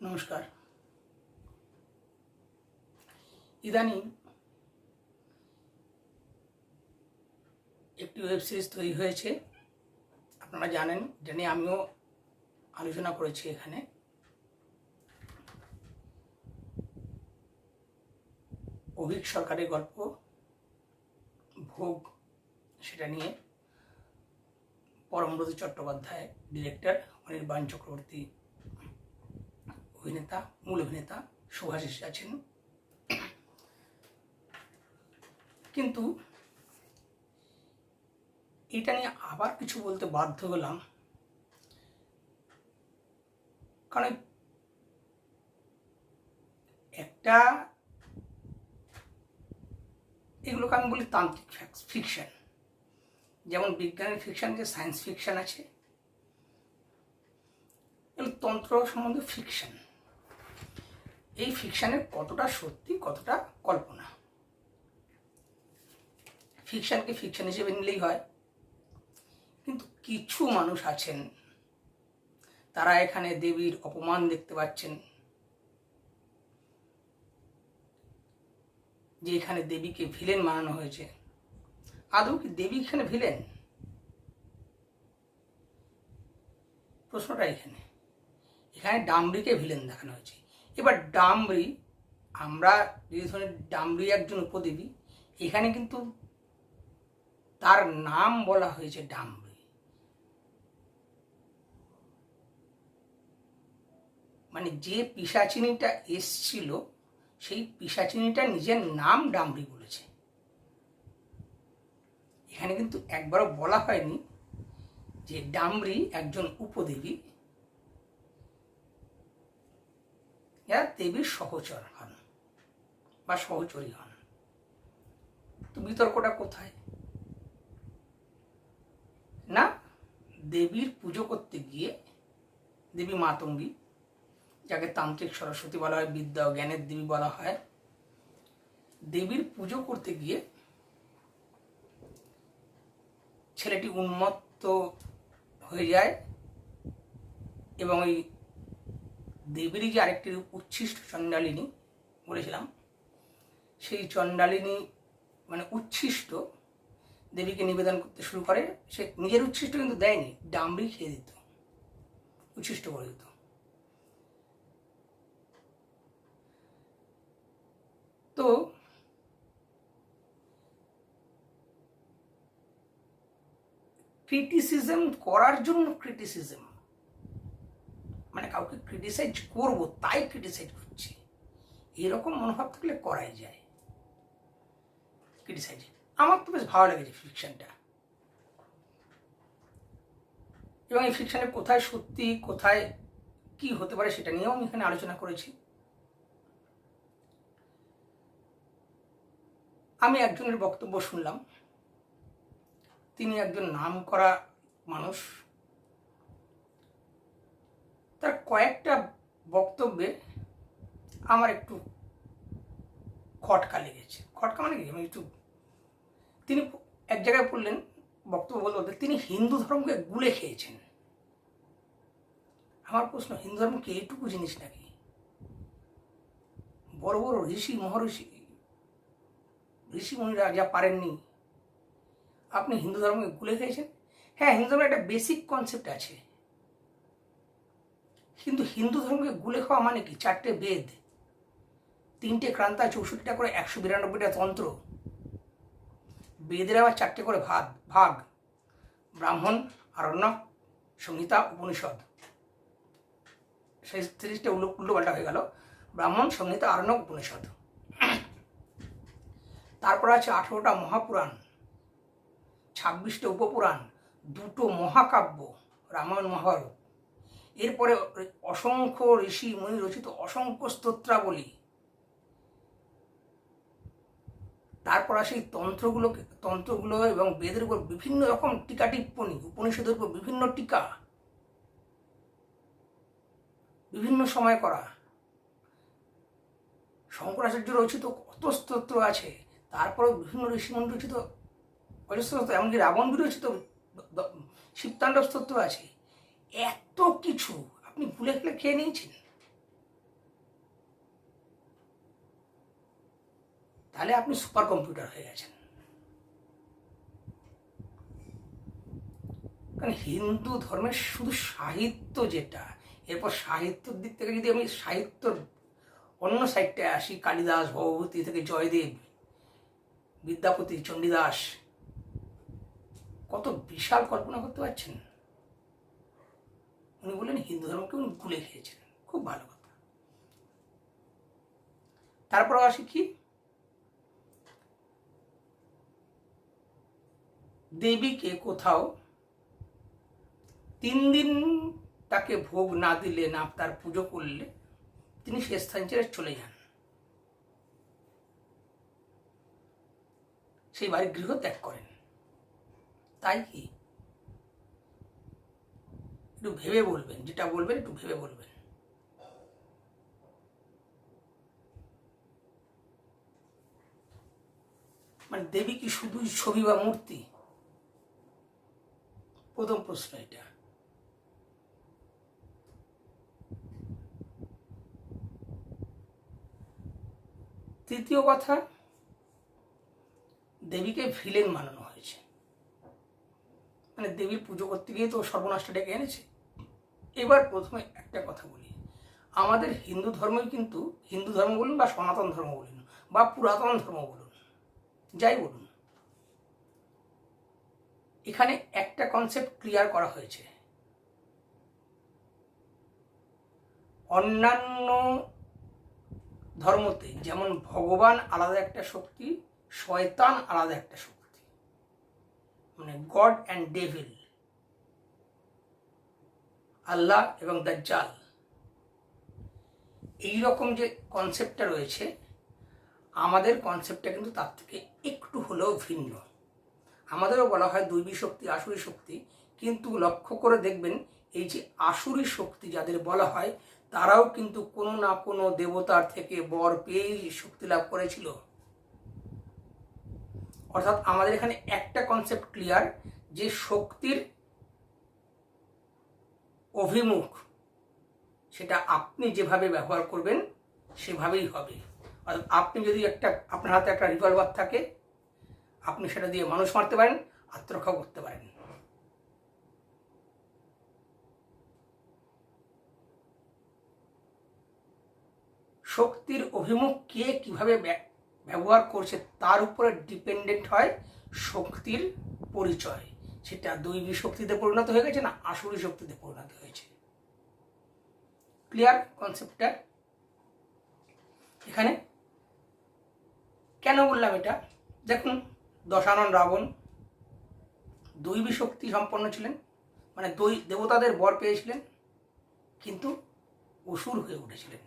নমস্কার। ইদানিং একটি ওয়েব সিরিজ তৈরি হয়েছে। আপনারা জানেন, এটা নিয়ে আমিও আলোচনা করেছি এখানে। অভিক সরকারের গল্প, ভোগ, সেটা নিয়ে পরমব্রত চট্টোপাধ্যায় ডিরেক্টর অনির্বাণ চক্রবর্তী অভিনেতা, মূল অভিনেতা সুভাষিস আছেন। কিন্তু এটা নিয়ে আবার কিছু বলতে বাধ্য হলাম। কারণ একটা এগুলোকে আমি বলি তান্ত্রিক ফিকশন। যেমন বিজ্ঞানের ফিকশন, যে সায়েন্স ফিকশন আছে, এগুলো তন্ত্র সম্বন্ধে ফিকশন। এই ফিকশানের কতটা সত্যি, কতটা কল্পনা? ফিকশানকে ফিকশান হিসেবে নিলেই হয়। কিন্তু কিছু মানুষ আছেন, তারা এখানে দেবীর অপমান দেখতে পাচ্ছেন। যে এখানে দেবীকে ভিলেন মানানো হয়েছে। আদৌ কি দেবী এখানে ভিলেন প্রশ্নটা এখানে। এখানে ডামরিকে ভিলেন দেখানো হয়েছে। এবার ডামরি, আমরা যদি ধরি ডামরি একজন উপদেবী, এখানে কিন্তু তার নাম বলা হয়েছে ডামরি। মানে যে পিসাচিনিটা এসছিল, সেই পিসাচিনিটা নিজের নাম ডামরি বলেছে। এখানে কিন্তু একবারও বলা হয়নি যে ডামরি একজন উপদেবী। এরা দেবীর সহচর হন বা সহচরী হন। তো বিতর্কটা কোথায়? না, দেবীর পুজো করতে গিয়ে দেবী মাতঙ্গী, যাকে তান্ত্রিক সরস্বতী বলা হয়, বিদ্যা ও জ্ঞানের দেবী বলা হয়, দেবীর পুজো করতে গিয়ে ছেলেটি উন্মত্ত হয়ে যায় এবং ওই দেবীরই যে আরেকটি উচ্ছিষ্ট চণ্ডালিনী বলেছিলাম। সেই চণ্ডালিনী মানে উচ্ছিষ্ট দেবীকে নিবেদন করতে শুরু করে। সে নিজের উচ্ছিষ্ট কিন্তু দেয়নি ডামরি খেয়ে দিত, উচ্ছিষ্ট করে দিত। তো ক্রিটিসিজম করার জন্য ক্রিটিসিজম কাউকে ক্রিটিসাইজ করব, তাই ক্রিটিসাইজ করছি। এরকম মনোভাব থাকলে করাই যায়। ক্রিটিসাইজ আমার তো বেশ ভালো লেগেছে ফিকশনটা এবং এই ফিকশনে কোথায় সত্যি, কোথায় কি হতে পারে সেটা নিয়েও আমি এখানে আলোচনা করেছি। আমি একজনের বক্তব্য শুনলাম। তিনি একজন নাম করা মানুষ। তার কয়েকটা বক্তব্যে আমার একটু খটকা লেগেছে। খটকা মানে কি? আমি একটু তিনি এক জায়গায় বললেন বক্তব্য বলতে বলতে তিনি হিন্দু ধর্মকে গুলে খেয়েছেন। আমার প্রশ্ন, হিন্দু ধর্ম কি এইটুকু জিনিস নাকি? বড় বড় ঋষি মহর্ষি, ঋষি মুনিরা যা পারেননি, আপনি হিন্দু ধর্মকে গুলে খেয়েছেন? হ্যাঁ হিন্দু ধর্মের একটা বেসিক কনসেপ্ট আছে। কিন্তু হিন্দু ধর্মকে গুলে খাওয়া মানে কি? চারটে বেদ, তিনটে ক্রান্তা, চৌষট্টিটা করে একশো বিরানব্বইটা তন্ত্র। বেদের আবার চারটে করে ভাগ ভাগ, ব্রাহ্মণ আরণ্যক সংহিতা, উপনিষদ। সেই সিরিজটা উল্টো উল্টো পাল্টা হয়ে গেল। ব্রাহ্মণ, সংহিতা, আরণ্য, উপনিষদ। তারপর আছে আঠেরোটা মহাপুরাণ, ছাব্বিশটা উপপুরাণ, দুটো মহাকাব্য, রামায়ণ, মহাভারত। এরপরে অসংখ্য ঋষি মুনি রচিত অসংখ্য স্তোত্রাবলী। তারপর আসে এই তন্ত্রগুলো তন্ত্রগুলো এবং বেদের উপর বিভিন্ন রকম টিকা টিপ্পণী উপনিষদের উপর বিভিন্ন টিকা, বিভিন্ন সময় করা। শঙ্করাচার্য রচিত কত স্তোত্র আছে, তারপরেও বিভিন্ন ঋষিমুনি রচিত, অজস্র এমনকি রাবণ বিরচিত শিবতাণ্ডব স্তোত্র আছে। এত কিছু আপনি ভুলে ফেলে খেয়ে নিয়েছেন? তাহলে আপনি সুপার কম্পিউটার হয়ে গেছেন। কারণ হিন্দু ধর্মের শুধু সাহিত্য যেটা, এরপর সাহিত্যর দিক থেকে যদি আমি সাহিত্যর অন্য সাইডটায় আসি, কালিদাস, ভগবতী থেকে জয়দেব, বিদ্যাপতি, চণ্ডীদাস, কত বিশাল কল্পনা করতে পারছেন? উনি বললেন, হিন্দু ধর্মকে উনি ভুলে খেয়েছেন খুব ভালো কথা। তারপর আসি কি? দেবীকে কোথাও তিন দিন তাকে ভোগ না দিলে, না তার পুজো করলে তিনি সে স্থান ছেড়ে চলে যান। সেই বাড়ির গৃহ ত্যাগ করেন। তাই কি? একটু ভেবে বলবেন, যেটা বলবেন একটু ভেবে বলবেন। মানে দেবী কি শুধুই ছবি বা মূর্তি? প্রথম প্রশ্ন এটা। তৃতীয় কথা, দেবীকে ভিলেন মানানো হয়েছে। মানে দেবীর পুজো করতে গিয়ে তো সর্বনাশটা ডেকে এনেছে। এবার প্রথমে একটা কথা বলি। আমাদের হিন্দু ধর্মই কিন্তু হিন্দু ধর্ম বলুন বা সনাতন ধর্ম বলুন বা পুরাতন ধর্ম বলুন, যাই বলুন। এখানে একটা কনসেপ্ট ক্লিয়ার করা হয়েছে। অন্যান্য ধর্মতে যেমন ভগবান আলাদা একটা শক্তি, শয়তান আলাদা একটা শক্তি। মানে গড অ্যান্ড ডেভিল আল্লাহ এবং দাজ্জাল। এই রকম যে কনসেপ্টটা রয়েছে, আমাদের কনসেপ্টটা কিন্তু তার থেকে একটু হলেও ভিন্ন। আমাদেরও বলা হয় দৈবী শক্তি, আসুরি শক্তি। কিন্তু লক্ষ্য করে দেখবেন, এই যে আসুরি শক্তি যাদের বলা হয়, তারাও কিন্তু কোনো না কোনো দেবতার থেকে বর পেয়েই শক্তি লাভ করেছিল। অর্থাৎ আমাদের এখানে একটা কনসেপ্ট ক্লিয়ার যে শক্তির অভিমুখ, সেটা আপনি যেভাবে ব্যবহার করবেন, সেভাবেই হবে। অর্থাৎ আপনি যদি একটা, আপনার হাতে একটা রিভলভার থাকে, আপনি সেটা দিয়ে মানুষ মারতে পারেন আত্মরক্ষা করতে পারেন। শক্তির অভিমুখ কে কীভাবে ব্যবহার করছে, তার উপরে ডিপেন্ডেন্ট হয় শক্তির পরিচয়। সেটা দৈবী শক্তিতে পরিণত হয়ে গেছে না আসুরি শক্তিতে পরিণত হয়েছে। ক্লিয়ার কনসেপ্টটা এখানে কেন বললাম এটা? দেখুন, দশানন রাবণ দৈবী শক্তি সম্পন্ন ছিলেন মানে দৈ দেবতাদের বর পেয়েছিলেন, কিন্তু অসুর হয়ে উঠেছিলেন।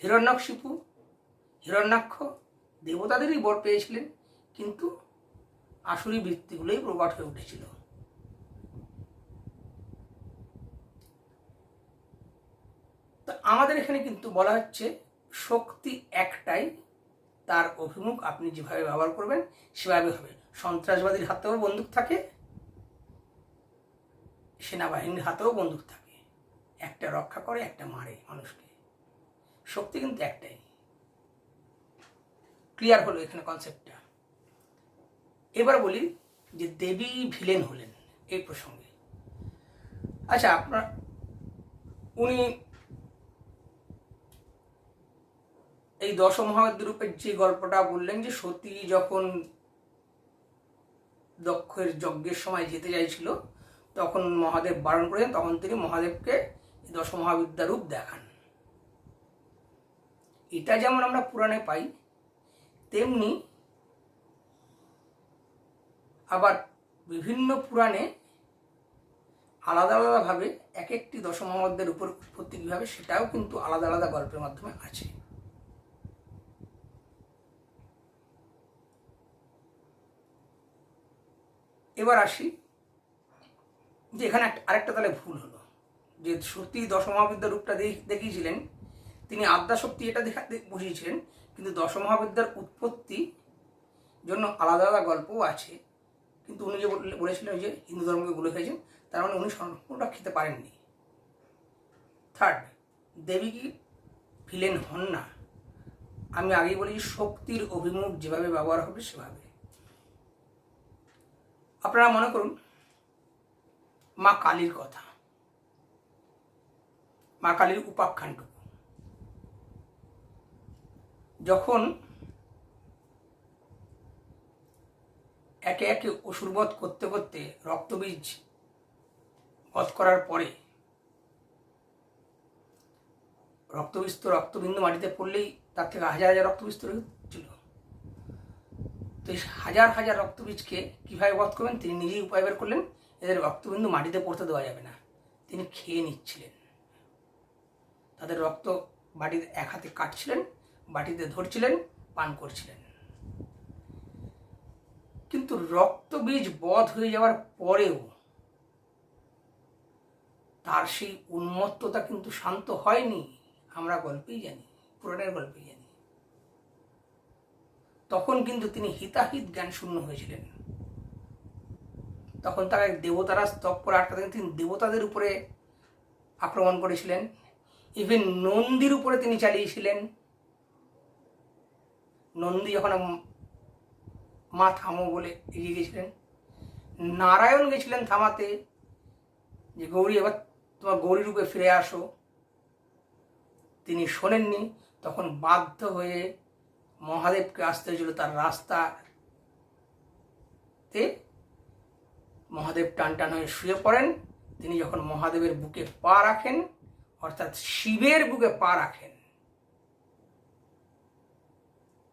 হিরণ্যকশিপু হিরণ্যাক্ষ দেবতাদেরই বর পেয়েছিলেন, কিন্তু আসুরি বৃত্তিগুলোই প্রকট হয়ে উঠেছিল। তো আমাদের এখানে কিন্তু বলা হচ্ছে, শক্তি একটাই, তার অভিমুখ আপনি যেভাবে ব্যবহার করবেন, সেভাবে হবে। সন্ত্রাসবাদীর হাতেও বন্দুক থাকে, সেনাবাহিনীর হাতেও বন্দুক থাকে। একটা রক্ষা করে, একটা মারে মানুষকে। শক্তি কিন্তু একটাই। ক্লিয়ার হলো এখানে কনসেপ্টটা এবার বলি যে দেবী ভিলেন হলেন এই প্রসঙ্গে। আচ্ছা আপনার উনি এই দশ মহাবিদ্যরূপের যে গল্পটা বললেন যে সতী যখন দক্ষের যজ্ঞের সময় যেতে চাইছিল, তখন মহাদেব বারণ করেছেন তখন তিনি মহাদেবকে দশ মহাবিদ্যা রূপ দেখান। এটা যেমন আমরা পুরাণে পাই, তেমনি আবার বিভিন্ন পুরাণে আলাদা আলাদাভাবে এক একটি দশমহাদের উপর উৎপত্তি কীভাবে, সেটাও কিন্তু আলাদা আলাদা গল্পের মাধ্যমে আছে। এবার আসি, যে এখানে আরেকটা তাহলে ভুল হলো। যে সত্যি দশমহাবিদ্যার রূপটা দেখিয়েছিলেন, তিনি আদ্যাশক্তি এটা দেখা বুঝিয়েছিলেন, কিন্তু দশমহাবিদ্যার উৎপত্তি জন্য আলাদা আলাদা গল্পও আছে। কিন্তু উনি যে বলেছিলেন যে হিন্দু ধর্মকে ভুলে হয়েছেন তার মানে উনি সম্পূর্ণটা খেতে পারেননি। থার্ড দেবী কি ভিলেন হন না? আমি আগেই বলেছি, শক্তির অভিমুখ যেভাবে ব্যবহার হবে, সেভাবে। আপনারা মনে করুন, মা কালীর কথা। মা কালীর উপাখ্যানটুকু। যখন একে একে অসুরবধ করতে করতে রক্তবীজ বধ করার পরে রক্তবীজ তো রক্তবিন্দু মাটিতে পড়লেই তার থেকে হাজার হাজার রক্তবীজ তৈরি হচ্ছিল। তো এই হাজার হাজার রক্তবীজকে কীভাবে বধ করবেন তিনি নিজেই উপায় বের করলেন, এদের রক্তবিন্দু মাটিতে পড়তে দেওয়া যাবে না। তিনি খেয়ে নিচ্ছিলেন। তাদের রক্ত বাটিতে এক হাতে কাটছিলেন, বাটিতে ধরছিলেন, পান করছিলেন। কিন্তু রক্তবীজ বধ হয়ে যাওয়ার পরেও তার সেই উন্মত্ততা কিন্তু শান্ত হয়নি, আমরা গল্পেই জানি, পুরাণের গল্পেই জানি। তখন কিন্তু তিনি হিতাহিত জ্ঞান শূন্য হয়েছিলেন। তখন তারা দেবতারা স্তব করে আটকাতে তিনি দেবতাদের উপরে আক্রমণ করেছিলেন। ইভেন নন্দীর উপরে তিনি চালিয়েছিলেন। নন্দী যখন মা থামো বলে এগিয়ে গেছিলেন। নারায়ণ গেছিলেন থামাতে। যে গৌরী, এবার তোমার গৌরী রূপে ফিরে আসো। তিনি শোনেননি, তখন বাধ্য হয়ে মহাদেবকে আসতে হয়েছিল তার রাস্তাতে। মহাদেব টান টান হয়ে শুয়ে পড়েন। তিনি যখন মহাদেবের বুকে পা রাখেন, অর্থাৎ শিবের বুকে পা রাখেন,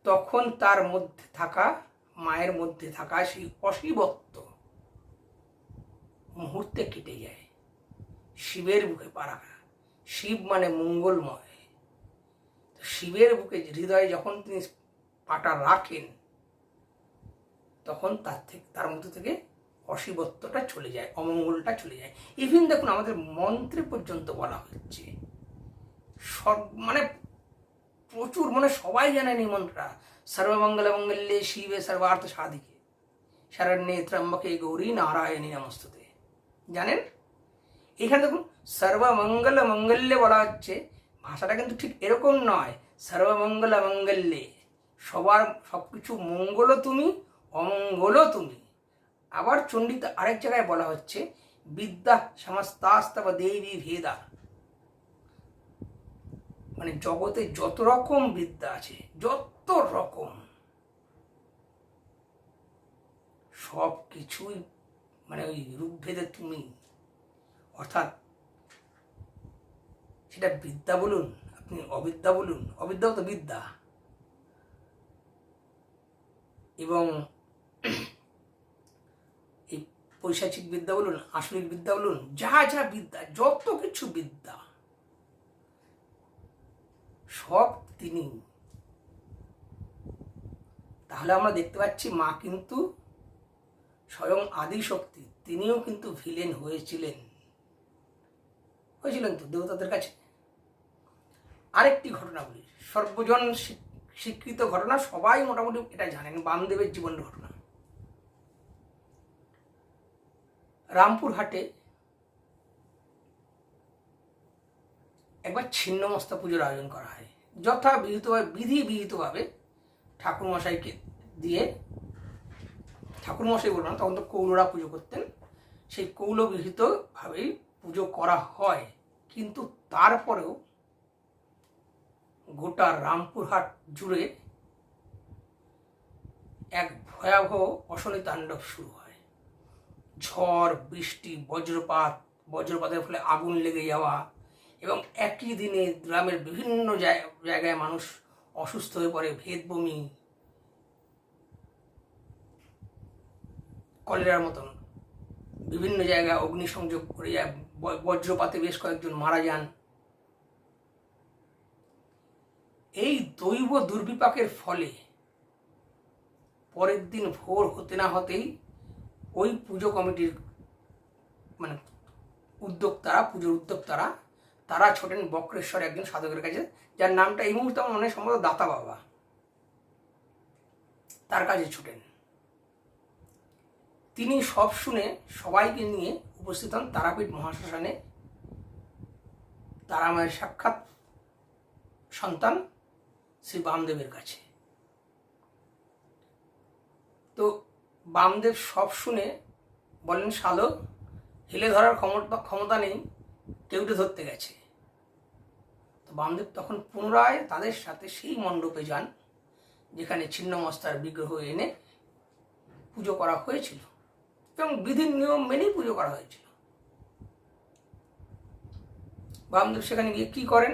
তখন তার মধ্যে থাকা মায়ের মধ্যে থাকা সেই অশিবত্ব মুহূর্তে কেটে যায়। শিবের বুকে পা রাখা। শিব মানে মঙ্গলময়। শিবের বুকে হৃদয়ে যখন তিনি পাটা রাখেন, তখন তার থেকে, তার মধ্যে থেকে অশিবত্বটা চলে যায়, অমঙ্গলটা চলে যায়। ইভিন দেখুন, আমাদের মন্ত্রে পর্যন্ত বলা হচ্ছে, সব মানে প্রচুর মানে সবাই জানেন এই মন্ত্রটা। সর্বমঙ্গল মঙ্গল্যে শিবে সর্বার্থ সাধিকে শরণ্যে ত্রম্বকে গৌরী নারায়ণী নমস্তুতে জানেন? এখানে দেখুন সর্বমঙ্গল মঙ্গল্যে বলা হচ্ছে, ভাষাটা কিন্তু ঠিক এরকম নয় সর্বমঙ্গল মঙ্গল্যে সবার সব কিছু মঙ্গলও তুমি, অমঙ্গলও তুমি। আবার চণ্ডীতে আরেক জায়গায় বলা হচ্ছে, বিদ্যা সমস্তাস্তব দেবী ভেদা। মানে জগতে যত রকম বিদ্যা আছে, যত রকম সব কিছুই মানে ওই রূপভেদে তুমি। অর্থাৎ সেটা বিদ্যা বলুন, আপনি অবিদ্যা বলুন, অবিদ্যাও তো বিদ্যা। এবং এই পৈশাচিক বিদ্যা বলুন, আসলিক বিদ্যা বলুন, যা যা বিদ্যা, যত কিছু বিদ্যা, সব তিনি তাহলে আমরা দেখতে পাচ্ছি মা কিন্তু স্বয়ং আদিশক্তি, তিনিও কিন্তু ভিলেন হয়েছিলেন। হয়েছিলেন তো দেবতাদের কাছে। আরেকটি ঘটনা বলি, সর্বজন স্বীকৃত ঘটনা, সবাই মোটামুটি এটা জানেন, বামদেবের জীবনের ঘটনা। রামপুরহাটে একবার ছিন্নমস্তা পুজোর আয়োজন করা হয় যথা বিহিতভাবে বিধি বিহিতভাবে ঠাকুরমশাইকে দিয়ে ঠাকুরমশাই বলবেন, তখন তো কৌলরা পুজো করতেন, সেই কৌলবিহিতভাবেই পুজো করা হয়। কিন্তু তারপরেও গোটা রামপুরহাট জুড়ে এক ভয়াবহ অশনি তাণ্ডব শুরু হয়। ঝড়, বৃষ্টি, বজ্রপাত, বজ্রপাতের ফলে আগুন লেগে যাওয়া এবং একই দিনে গ্রামের বিভিন্ন জায়গায় মানুষ অসুস্থ হয়ে পড়ে, ভেদ বমি, কলেরার মতন। বিভিন্ন জায়গায় অগ্নিসংযোগ করে যায় বজ্রপাতে বেশ কয়েকজন মারা যান। এই দৈব দুর্বিপাকের ফলে পরের দিন ভোর হতে না হতেই ওই পুজো কমিটির মানে উদ্যোক্তারা, পুজোর উদ্যোক্তারা তারা ছোটেন বক্রেশ্বর একজন সাধকের কাছে, যার নামটা এই মুহূর্তে আমার মনে সম্ভবত দাতা বাবা। তার কাছে ছুটেন। তিনি সব শুনে সবাইকে নিয়ে উপস্থিত হন তারাপীঠ মহাশ্মশানে। তারামায়ের সাক্ষাৎ সন্তান শ্রী বামদেবের কাছে। তো বামদেব সব শুনে বলেন শালো হেলে ধরার ক্ষমতা ক্ষমতা নেই, কেউটে ধরতে গেছে। বামদেব তখন পুনরায় তাদের সাথে সেই মণ্ডপে যান, যেখানে ছিন্নমস্তার বিগ্রহ এনে পুজো করা হয়েছিল এবং বিধির নিয়ম মেনেই পুজো করা হয়েছিল। বামদেব সেখানে গিয়ে কি করেন?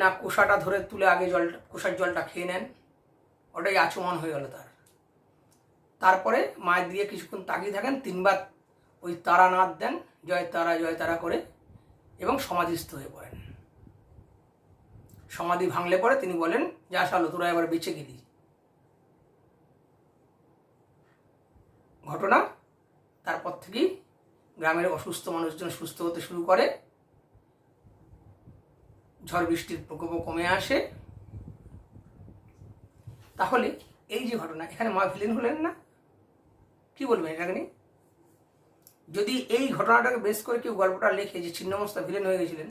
না, কোষাটা ধরে তুলে আগে জলটা কোষার জলটা খেয়ে নেন, ওটাই আচমন হয়ে গেল তার। তারপরে মায়ের দিয়ে কিছুক্ষণ তাকিয়ে থাকেন, তিনবার ওই তারানাথ দেন, জয় তারা জয় তারা করে, এবং সমাধিস্থ হয়ে পড়েন। সমাধি ভাঙলে পরে তিনি বলেন, যা সালো তোরা এবার বেঁচে গেলি। ঘটনা, তারপর থেকেই গ্রামের অসুস্থ মানুষজন সুস্থ হতে শুরু করে। ঝড় বৃষ্টির প্রকোপও কমে আসে। তাহলে এই যে ঘটনা, এখানে মা ভিলেন হলেন না? কি বলবেন এটাকে নিয়ে যদি এই ঘটনাটাকে বেশ করে কেউ গল্পটা লেখে যে ছিন্নমস্তা ভিলেন হয়ে গেছিলেন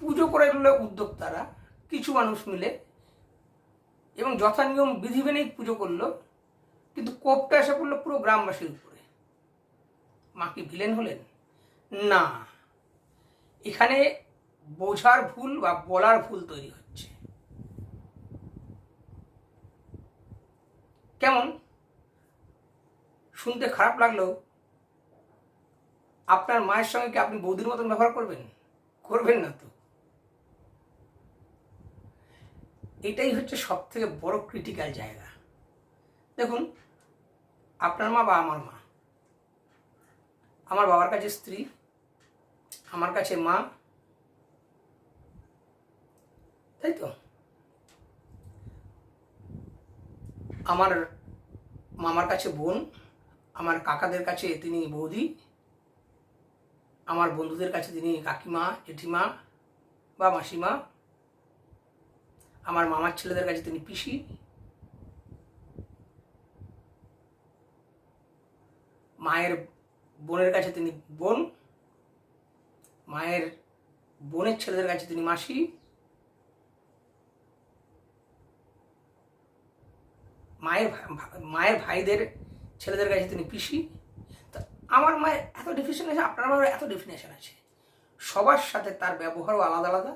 পুজো করে গেল উদ্যোক্তারা, কিছু মানুষ মিলে। এবং যথানিয়ম বিধি মেনেই পুজো করল, কিন্তু কোপটা এসে পড়ল পুরো গ্রামবাসীর উপরে। মা কি ভিলেন হলেন? না। এখানে বোঝার ভুল বা বলার ভুল তৈরি হচ্ছে। কেমন? শুনতে খারাপ লাগলেও আপনার মায়ের সঙ্গে কি আপনি বৌদির মতন ব্যবহার করবেন? করবেন না তো। এটাই হচ্ছে সব থেকে বড় ক্রিটিক্যাল জায়গা। দেখুন, আপনার মা বা আমার মা। আমার বাবার কাছে স্ত্রী, আমার কাছে মা। তাই তো? আমার মামার কাছে বোন, আমার কাকাদের কাছে তিনি বৌদি, আমার বন্ধুদের কাছে তিনি কাকিমা, জেঠিমা বা মাসিমা। আমার মামার ছেলেদের কাছে তিনি পিসি। মায়ের বোনের কাছে তিনি বোন। মায়ের বোনের ছেলেদের কাছে তিনি মাসি। মায়ের মায়ের ভাইদের ছেলেদের কাছে তিনি পিসি। তা আমার মায়ের এত ডেফিনেশন আছে, আপনার মায়ের এত ডেফিনেশন আছে। সবার সাথে তার ব্যবহারও আলাদা আলাদা।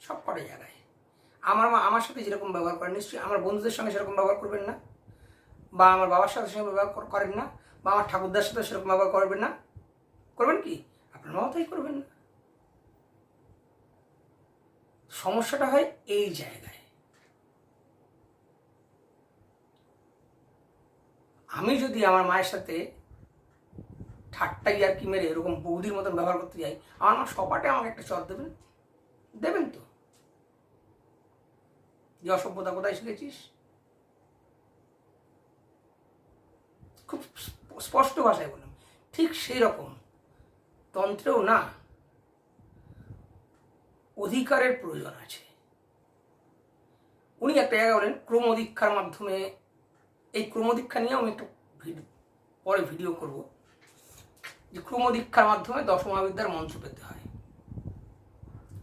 সব কটা জায়গায়। আমার মা আমার সাথে যেরকম ব্যবহার করেন, নিশ্চয়ই আমার বন্ধুদের সঙ্গে সেরকম ব্যবহার করবেন না, বা আমার বাবার সাথে সেরকম ব্যবহার করেন না, বা আমার ঠাকুরদার সাথে সেরকম ব্যবহার করবেন না। করবেন কি? আপনার মাও তাই করবেন না। সমস্যাটা হয় এই জায়গায়। আমি যদি আমার মায়ের সাথে ঠাট্টা ইয়ার কি মেরে এরকম বৌদির মতন ব্যবহার করতে যাই, আমার মা সপাটে আমাকে একটা চর দেবেন। দেবেন তো? যে অসভ্যতা কোথায় শিখেছিস খুব স্পষ্ট ভাষায় বললাম ঠিক সেই রকম তন্ত্রেও না। অধিকারের প্রয়োজন আছে। উনি একটা জায়গায় বলেন, ক্রমদীক্ষার মাধ্যমে, এই ক্রমদীক্ষা নিয়ে আমি একটু পরে ভিডিও করব। যে ক্রমদীক্ষার মাধ্যমে দশমহাবিদ্যার মন্ত্র পেতে হয়।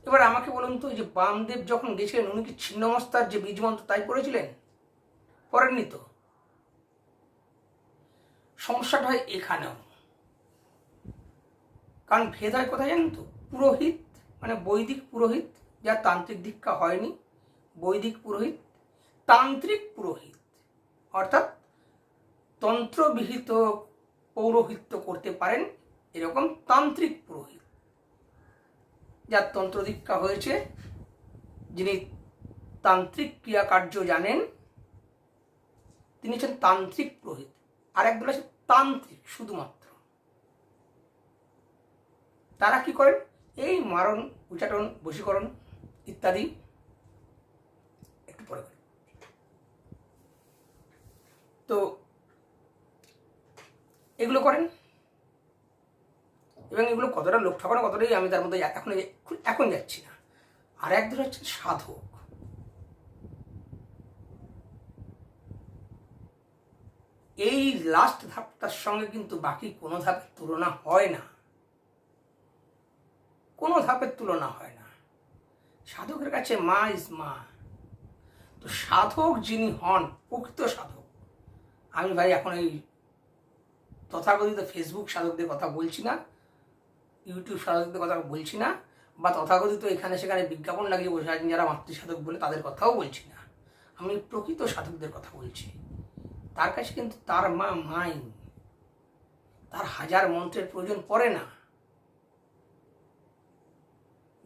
এবার আমাকে বলুন তো যে বামদেব যখন গেছিলেন, উনি কি ছিন্নমস্তার যে বীজ মন্ত্র তাই করেছিলেন? করেননি তো? সমস্যাটা হয় এখানেও। কারণ ভেদ হয় কোথায় জানেন তো? পুরোহিত মানে বৈদিক পুরোহিত যার তান্ত্রিক দীক্ষা হয়নি, বৈদিক পুরোহিত, তান্ত্রিক পুরোহিত, অর্থাৎ তন্ত্রবিহিত পৌরোহিত্য করতে পারেন, এরকম তান্ত্রিক পুরোহিত। যার তন্ত্র দীক্ষা হয়েছে, যিনি তান্ত্রিক ক্রিয়াকার্য জানেন, তিনি হচ্ছেন তান্ত্রিক পুরোহিত। আর একদল আছে তান্ত্রিক, শুধুমাত্র। তারা কি করেন? এই মারণ উচ্চাটন বশীকরণ ইত্যাদি একটু পরে তো, এগুলো করেন। এবং এগুলো কতটা লোক ঠকানো, কতটাই আমি তার মধ্যে এখন এখন যাচ্ছি না। আর একজন হচ্ছে সাধক। এই লাস্ট ধাপটার সঙ্গে কিন্তু বাকি কোনো ধাপের তুলনা হয় না। কোনো ধাপের তুলনা হয় না। সাধকের কাছে মা ইজ মা। তো সাধক যিনি হন, প্রকৃত সাধক, আমি ভাই এখন এই তথাকথিত ফেসবুক সাধকদের কথা বলছি না। ইউটিউব সাধকদের কথা বলছি না, বা তথাকথিত এখানে সেখানে বিজ্ঞাপন লাগিয়ে বসে আছেন যারা মাতৃসাধক বলে তাদের কথাও বলছি না। আমি প্রকৃত সাধকদের কথা বলছি। তার কাছে কিন্তু তার মা মাই তার হাজার মন্ত্রের প্রয়োজন পড়ে না।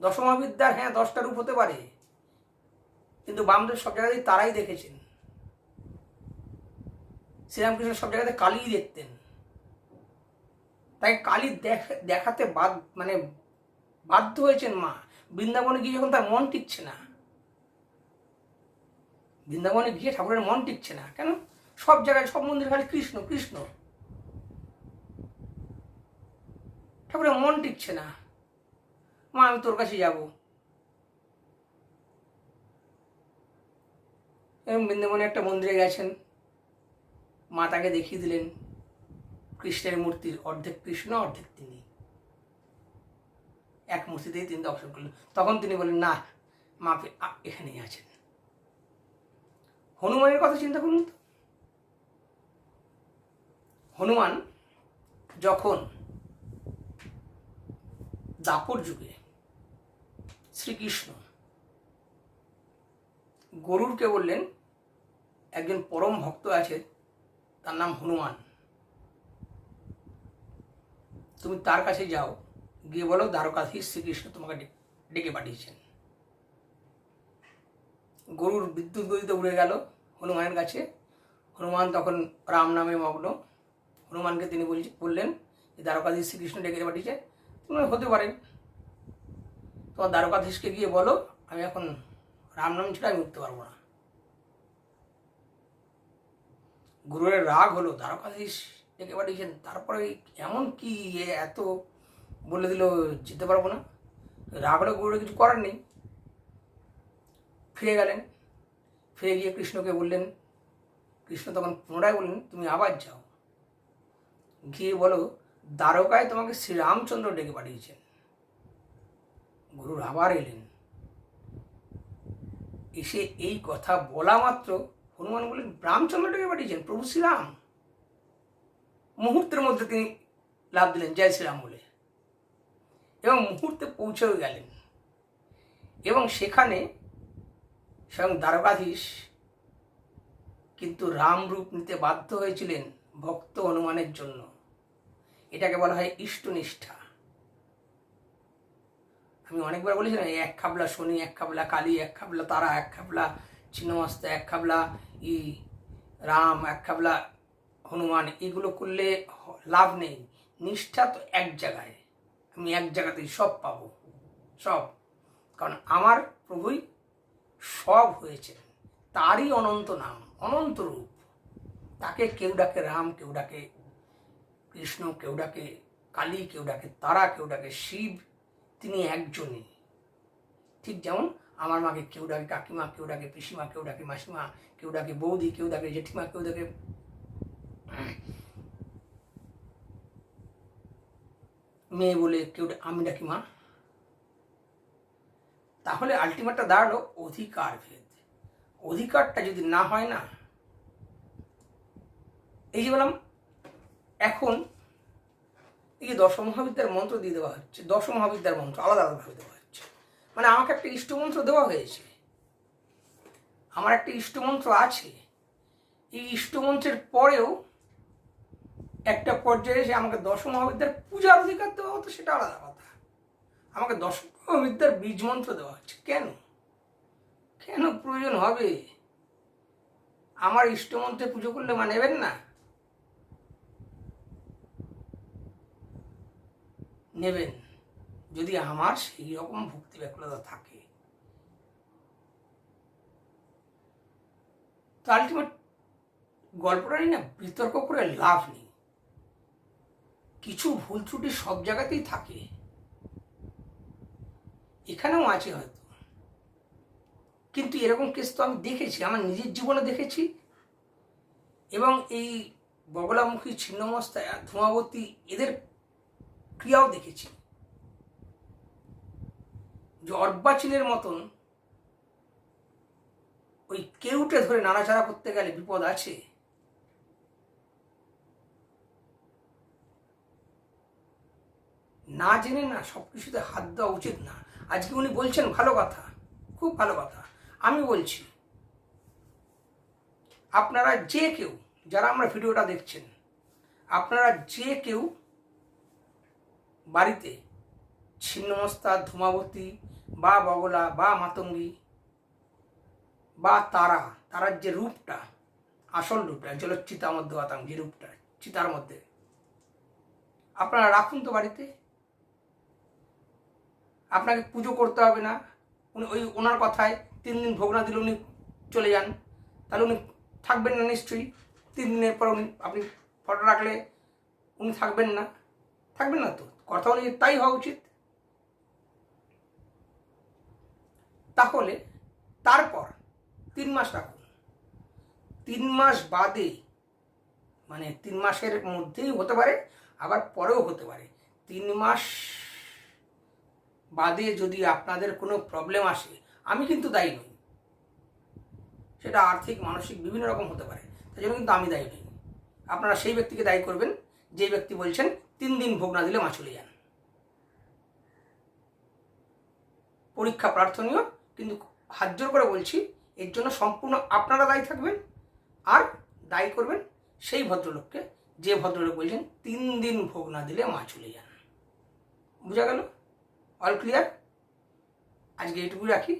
দশমহাবিদ্যার হ্যাঁ দশটা রূপ হতে পারে। কিন্তু বামদেব সব জায়গাতেই তারাই দেখেছেন। শ্রীরামকৃষ্ণ সব জায়গাতে কালীই দেখতেন। তাই কালী দেখ- দেখাতে বাদ মানে বাধ্য হয়েছেন মা। বৃন্দাবনে গিয়ে যখন তার মন টিকছে না, বৃন্দাবনে গিয়ে ঠাকুরের মন টিকছে না, কেন? সব জায়গায়, সব মন্দির খালি কৃষ্ণ কৃষ্ণ। ঠাকুরের মন টিকছে না। মা, আমি তোর কাছে যাব। এবং বৃন্দাবনে একটা মন্দিরে গেছেন। মা তাকে দেখিয়ে দিলেন। কৃষ্ণের মূর্তির অর্ধেক কৃষ্ণ, অর্ধেক তিনি। এক মূর্তিতেই তিনি দর্শন করলেন। তখন তিনি বললেন, না, মা আপনি আ- এখানেই আছেন। হনুমানের কথা চিন্তা করুন তো। হনুমান যখন দাপর যুগে শ্রীকৃষ্ণ গরুরকে বললেন, একজন পরম ভক্ত আছে, তার নাম হনুমান। তুমি তার কাছে যাও। গিয়ে বলো দ্বারকাধীশ শ্রীকৃষ্ণ তোমাকে ডেকে পাঠিয়েছেন। গরুর বিদ্যুৎ গতিতে উড়ে গেল হনুমানের কাছে। হনুমান তখন রাম নামে মগ্ন। হনুমানকে তিনি বলছে- বললেন যে দ্বারকাধীশ শ্রীকৃষ্ণ ডেকে পাঠিয়েছে। তুমি হতে পারে। তোমার দ্বারকাধীশকে গিয়ে বলো, আমি এখন রাম নাম ছাড়া আমি উঠতে পারব না। গুরুরের রাগ হলো, দ্বারকাধীশ ডেকে পাঠিয়েছেন তারপরে এমন কি এত বলে দিল যেতে পারব না? রাগ হলে গুরুরে কিছু করার নেই। ফিরে গেলেন। ফিরে গিয়ে কৃষ্ণকে বললেন, কৃষ্ণ তখন পুনরায় বললেন, তুমি আবার যাও। গিয়ে বলো, দ্বারকায় তোমাকে শ্রীরামচন্দ্র ডেকে পাঠিয়েছেন। গুরুর আবার এলেন। এসে এই কথা বলা মাত্র হনুমান বললেন রামচন্দ্র ডেকে পাঠিয়েছেন? প্রভু শ্রীরাম? মুহূর্তের মধ্যে তিনি লাভ দিলেন, জয় শ্রীরাম বলে। এবং মুহূর্তে পৌঁছেও গেলেন। এবং সেখানে স্বয়ং দ্বারকাধীশ কিন্তু রাম রূপ নিতে বাধ্য হয়েছিলেন ভক্ত হনুমানের জন্য। এটাকে বলা হয় ইষ্টনিষ্ঠা। আমি অনেকবার বলেছিলাম এক খাবলা শনি, এক খাবলা কালী, এক খাবলা তারা, এক খাবলা চিন্নমস্তা, এক খাবলা ই রাম, এক খাবলা হনুমান এগুলো করলে লাভ নেই নিষ্ঠা তো এক জায়গায় আমি এক জায়গাতেই সব পাবো সব কারণ আমার প্রভুই সব হয়েছে তারই অনন্ত নাম অনন্ত রূপ তাকে কেউ ডাকে রাম কেউ ডাকে কৃষ্ণ কেউ ডাকে কালী কেউ ডাকে তারা কেউ ডাকে শিব তিনি একজনই ঠিক যেমন আমার মাকে কেউ ডাকে কাকিমা কেউ ডাকে পিসিমা কেউ ডাকে মাসিমা কেউ ডাকে বৌদি কেউ ডাকে জেঠিমা কেউ ডাকে মেয়ে বলে কেউ আমি ডাকি মা? তাহলে আলটিমেটটা দাঁড়াল অধিকার ভেদ। অধিকারটা যদি না হয় না, এই যে বললাম, এখন এই যে দশ মহাবিদ্যার মন্ত্র দিয়ে দেওয়া হচ্ছে, দশ মহাবিদ্যার মন্ত্র, আলাদা আলাদাভাবে দেওয়া হচ্ছে। মানে আমাকে একটা ইষ্টমন্ত্র দেওয়া হয়েছে। আমার একটা ইষ্টমন্ত্র আছে। এই ইষ্টমন্ত্রের পরেও একটা পর্যায়ে এসে আমাকে দশম মহাবিদ্যার পূজার অধিকার দেওয়া হতো, সেটা আলাদা কথা। আমাকে দশ মহাবিদ্যার বীজ মন্ত্র দেওয়া হচ্ছে। কেন? কেন প্রয়োজন হবে? আমার ইষ্টমন্ত্রে পুজো করলে মানে নেবেন না? নেবেন। যদি আমার সেই রকম ভক্তি ব্যাকুলতা থাকে। তো আলটিমেট গল্পটা না বিতর্ক করে লাভ নেই। কিছু ভুল ত্রুটি সব জায়গাতেই থাকে। এখানেও আছে হয়তো। কিন্তু এরকম কেস তো আমি দেখেছি, আমার নিজের জীবনে দেখেছি। এবং এই বগলামুখী, ছিন্নমস্তা, ধূমাবতী এদের ক্রিয়াও দেখেছি। যে অর্বাচীনের মতন ওই কেউটে ধরে নাড়াচাড়া করতে গেলে বিপদ আছে। না জেনে না সব কিছুতে হাত দেওয়া উচিত না। আজকে উনি বলছেন ভালো কথা, খুব ভালো কথা। আমি বলছি, আপনারা যে কেউ, যারা আমরা ভিডিওটা দেখছেন, আপনারা যে কেউ বাড়িতে ছিন্নমস্তা, ধূমাবতী বা বগলা বা মাতঙ্গী বা তারা তারার যে রূপটা, আসল রূপটা জল চিতার মধ্যে হতাম যে রূপটা, চিতার মধ্যে, আপনারা রাখুন তো বাড়িতে। আপনাকে পুজো করতে হবে না। উনি ওই ওনার কথায় তিন দিন ভোগ না দিলে উনি চলে যান। তাহলে উনি থাকবেন না নিশ্চয়ই। তিন দিনের পর উনি, আপনি ফটো রাখলে উনি থাকবেন না। থাকবেন না তো। কথা অনুযায়ী তাই হওয়া উচিত। তাহলে তারপর তিন মাস রাখুন। তিন মাস বাদে মানে তিন মাসের মধ্যেই হতে পারে, আবার পরেও হতে পারে। তিন মাস বাদে যদি আপনাদের কোনো প্রবলেম আসে, আমি কিন্তু দায়ী নই। সেটা আর্থিক, মানসিক বিভিন্ন রকম হতে পারে। তাই জন্য কিন্তু আমি দায়ী নই। আপনারা সেই ব্যক্তিকে দায়ী করবেন, যে ব্যক্তি বলছেন, তিন দিন ভোগ না দিলে মা চলে যান। পরীক্ষা প্রার্থনীয়, কিন্তু হাত জোর করে বলছি, এর জন্য সম্পূর্ণ আপনারা দায়ী থাকবেন, আর দায়ী করবেন সেই ভদ্রলোককে, যে ভদ্রলোক বলছেন, তিন দিন ভোগ না দিলে মা চলে যান। বুঝা গেল? অল ক্লিয়ার আজকে এইটুকুই রাখি।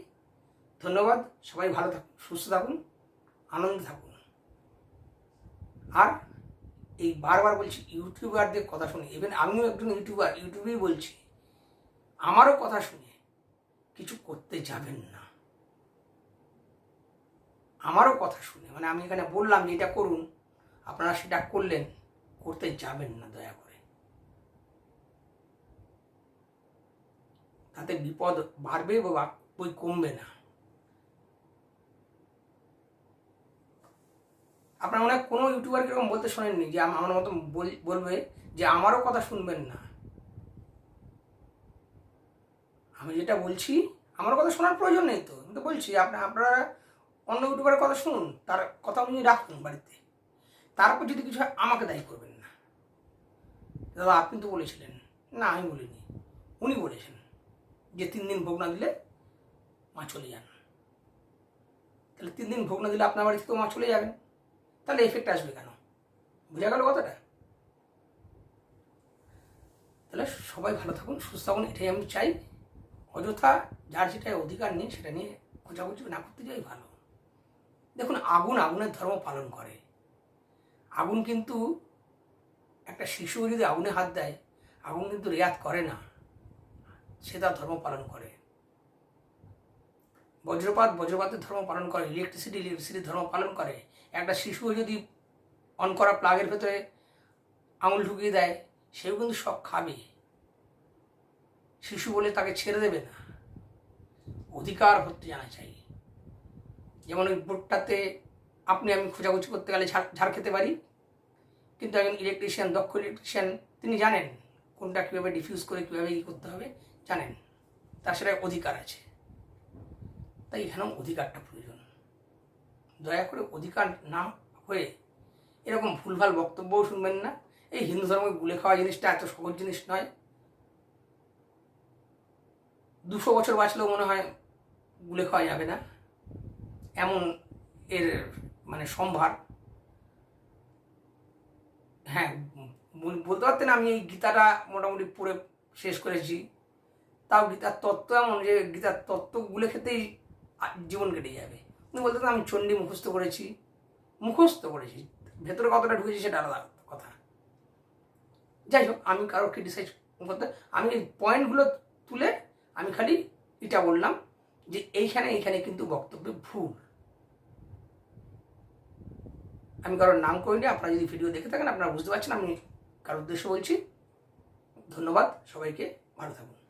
ধন্যবাদ। সবাই ভালো থাকুন, সুস্থ থাকুন, আনন্দে থাকুন। আর এই বারবার বলছি, ইউটিউবারদের কথা শুনে ইভেন আমিও একজন ইউটিউবার, ইউটিউবেই বলছি, আমারও কথা শুনে কিছু করতে যাবেন না। আমারও কথা শুনে মানে আমি এখানে বললাম যে এটা করুন, আপনারা সেটা করলেন, করতে যাবেন না, দয়া করে। তাতে বিপদ বাড়বে বা বই কমবে না। আপনার মনে হয় কোনো ইউটিউবার এরকম বলতে শোনেননি যে আমার মতো বল- বলবে যে আমারও কথা শুনবেন না? আমি যেটা বলছি, আমার কথা শোনার প্রয়োজন নেই তো। আমি তো বলছি আপনার আপনারা অন্য ইউটিউবারের কথা শুনুন, তার কথা অনুযায়ী রাখুন বাড়িতে। তারপর যদি কিছু আমাকে দায়ী করবেন না। দাদা, আপনি তো বলেছিলেন। না, আমি বলিনি। উনি বলেছেন। যে তিন দিন ভোগ না দিলে মা চলে যান। তাহলে তিন দিন ভোগ না দিলে আপনার বাড়ি থেকে মা চলে যাবেন। তাহলে এফেক্ট আসবে কেন? বোঝা গেল কথাটা? তাহলে সবাই ভালো থাকুন, সুস্থ থাকুন, এটাই আমি চাই। অযথা যার যেটা অধিকার নেই সেটা নিয়ে খোঁজাখুঁজি না করতে যাই ভালো। দেখুন, আগুন আগুনের ধর্ম পালন করে। আগুন কিন্তু একটা শিশু যদি আগুনে হাত দেয়, আগুন কিন্তু রেয়াত করে না। সে তার ধর্ম পালন করে। বজ্রপাত, বজ্রপাতের ধর্ম পালন করে ইলেকট্রিসিটি ইলেকট্রিসিটির ধর্ম পালন করে। একটা শিশু যদি অন করা প্লাগের ভেতরে আঙুল ঢুকিয়ে দেয়, সেও কিন্তু সব খাবে। শিশু বলে তাকে ছেড়ে দেবে না। অধিকার হতে জানা চাই। যেমন ওই বোর্ডটাতে আপনি আমি খোঁজাখুঁজি করতে গেলে ঝাড় খেতে পারি। কিন্তু একজন ইলেকট্রিশিয়ান দক্ষ ইলেকট্রিশিয়ান তিনি জানেন কোনটা কীভাবে ডিফিউজ করে, কীভাবে ই করতে হবে। জানেন তার সেটা অধিকার আছে। তাই এখানেও অধিকারটা প্রয়োজন। দয়া করে অধিকার না হয়ে এরকম ভুলভাল বক্তব্যও শুনবেন না। এই হিন্দু ধর্মে গুলে খাওয়া জিনিসটা এত সহজ জিনিস নয়। দুশো বছর বাঁচলেও মনে হয় গুলে খাওয়া যাবে না। এমন এর মানে সম্ভার। হ্যাঁ বল- বলতে পারতেন আমি এই গীতাটা মোটামুটি পড়ে শেষ করেছি। তাও গীতার তত্ত্ব এমন যে গীতার তত্ত্ব গুলে খেতেই জীবন কেটে যাবে। উনি বলতেন আমি চণ্ডী মুখস্থ করেছি মুখস্থ করেছি। ভেতরে কতটা ঢুকেছি সেটা আলাদা কথা। যাই হোক, আমি কারও ক্রিটিসাইজ করতে, আমি পয়েন্টগুলো তুলে আমি খালি এটা বললাম যে এইখানে এইখানে কিন্তু বক্তব্য ভুল। আমি কারোর নাম করিনি আপনারা যদি ভিডিও দেখে থাকেন, আপনারা বুঝতে পারছেন আমি কারোর উদ্দেশ্য বলছি। ধন্যবাদ সবাইকে, ভালো থাকুন।